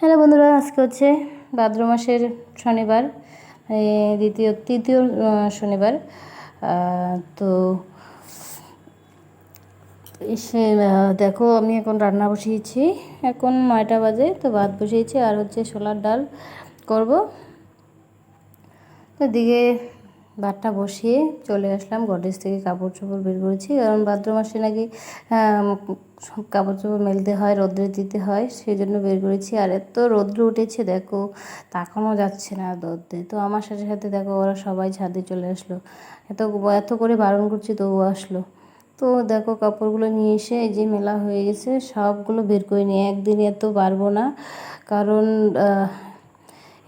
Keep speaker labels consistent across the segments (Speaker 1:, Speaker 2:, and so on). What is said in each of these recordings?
Speaker 1: Hello বন্ধুরা আজকে হচ্ছে ভাদ্র মাসের শনিবার দ্বিতীয় তৃতীয় শনিবার। তো আহ, দেখো আমি এখন রান্না বসিয়েছি। এখন নয়টা বাজে তো ভাত বসিয়েছি আর হচ্ছে ছোলার ডাল করব। তো এদিকে ভাতটা বসিয়ে চলে আসলাম গডরেজ থেকে কাপড় চোপড় বের করেছি। কারণ ভাদ্র মাসে নাকি কাপড় চোপড় মেলতে হয়, রোদ্রে দিতে হয়, সেই জন্য বের করেছি। আর এত রৌদ্র উঠেছে, দেখো, তাকানো যাচ্ছে না রোদ্রে। তো আমার সাথে সাথে দেখো, ওরা সবাই ছাদে চলে আসলো। এত এত করে বারণ করছি তবুও আসলো। তো দেখো, কাপড়গুলো নিয়ে এসে এই যে মেলা হয়ে গেছে, সবগুলো বের করে নিয়ে, একদিন এত পারব না। কারণ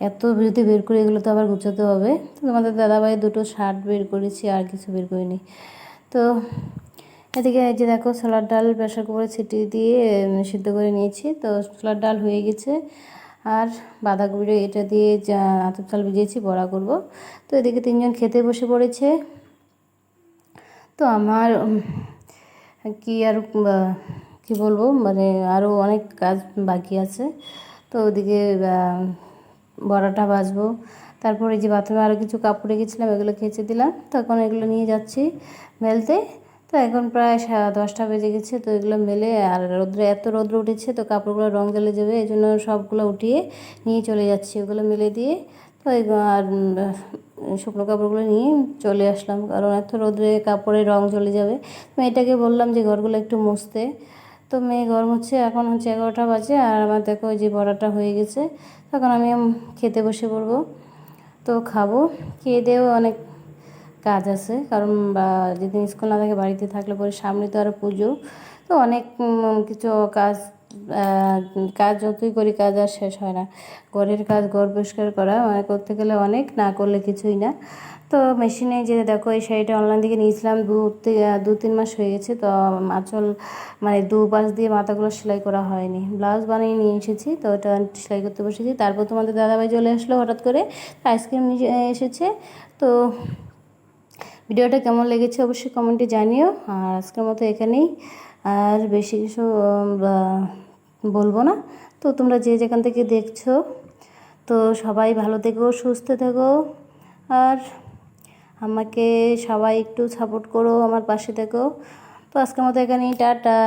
Speaker 1: এত যদি বের করে এগুলো তো আবার গুছাতে হবে। তো তোমাদের দাদাভাই দুটো শার্ট বের করেছি, আর কিছু বের করিনি। তো এদিকে এই যে দেখো, ছোলার ডাল প্রেশার কুকারে ছিটিয়ে দিয়ে সিদ্ধ করে নিয়েছি। তো ছোলার ডাল হয়ে গেছে। আর বাঁধাকপিটা এটা দিয়ে আতপ চাল ভিজিয়েছি, বড়া করব। তো এদিকে তিনজন খেতে বসে পড়েছে। তো আমার কি আর কি বলব? মানে আরও অনেক কাজ বাকি আছে। তো ওদিকে বড়াটা ভাজবো। তারপরে যে বাথরুমে আরও কিছু কাপড় রেখেছিলাম, এগুলো খেচে দিলাম। তখন এগুলো নিয়ে যাচ্ছি মেলতে। তো এখন প্রায় দশটা বেজে গেছে, তো এগুলো মেলে আর রোদ্রে, এত রোদ্র উঠেছে তো কাপড়গুলো রং জ্বলে যাবে এই জন্য সবগুলো উঠিয়ে নিয়ে চলে যাচ্ছি ওগুলো মেলে দিয়ে। তো আর শুকনো কাপড়গুলো নিয়ে চলে আসলাম, কারণ এত রোদ্রে কাপড়ে রং চলে যাবে। মেয়েটাকে বললাম যে ঘরগুলো একটু মুছতে। তো মেয়ে গরম হচ্ছে, এখন হচ্ছে এগারোটা বাজে আর আমার দেখো যে বড়াটা হয়ে গেছে। তখন আমি খেতে বসে পড়ব। তো খাব। খেয়ে দিয়েও অনেক কাজ আছে। কারণ বা যেদিন স্কুল না থাকে বাড়িতে থাকলে পরে সামনে তো আরও পুজো। তো অনেক কিছু কাজ কাজ যতই করি, কাজ আর শেষ হয় না। ঘরের কাজ, ঘর পরিষ্কার করা মানে করতে গেলে অনেক, না করলে কিছুই না। তো মেশিনে যে দেখো, এই শাড়িটা অনলাইন থেকে নিয়েছিলাম, দু দু, তিন মাস হয়ে গেছে, তো আঁচল মানে দু পাশ দিয়ে মাথাগুলো সেলাই করা হয়নি। ব্লাউজ বানিয়ে নিয়ে এসেছি, তো ওটা সেলাই করতে বসেছি। তারপর তোমাদের দাদাভাই চলে আসলো হঠাৎ করে আইসক্রিম নিয়ে এসেছে। তো ভিডিওটা কেমন লেগেছে অবশ্যই কমেন্টে জানিও। আর আজকের মতো এখানেই। আর বেশি কিছু বলব না। তো তোমরা যে যেখান থেকে দেখছ, তো সবাই ভালো থেকো, সুস্থ থেকো। আর আমাকে সবাই একটু সাপোর্ট করো, আমার পাশে থেকো। তো আজকের মতো এখানেই, টাটা।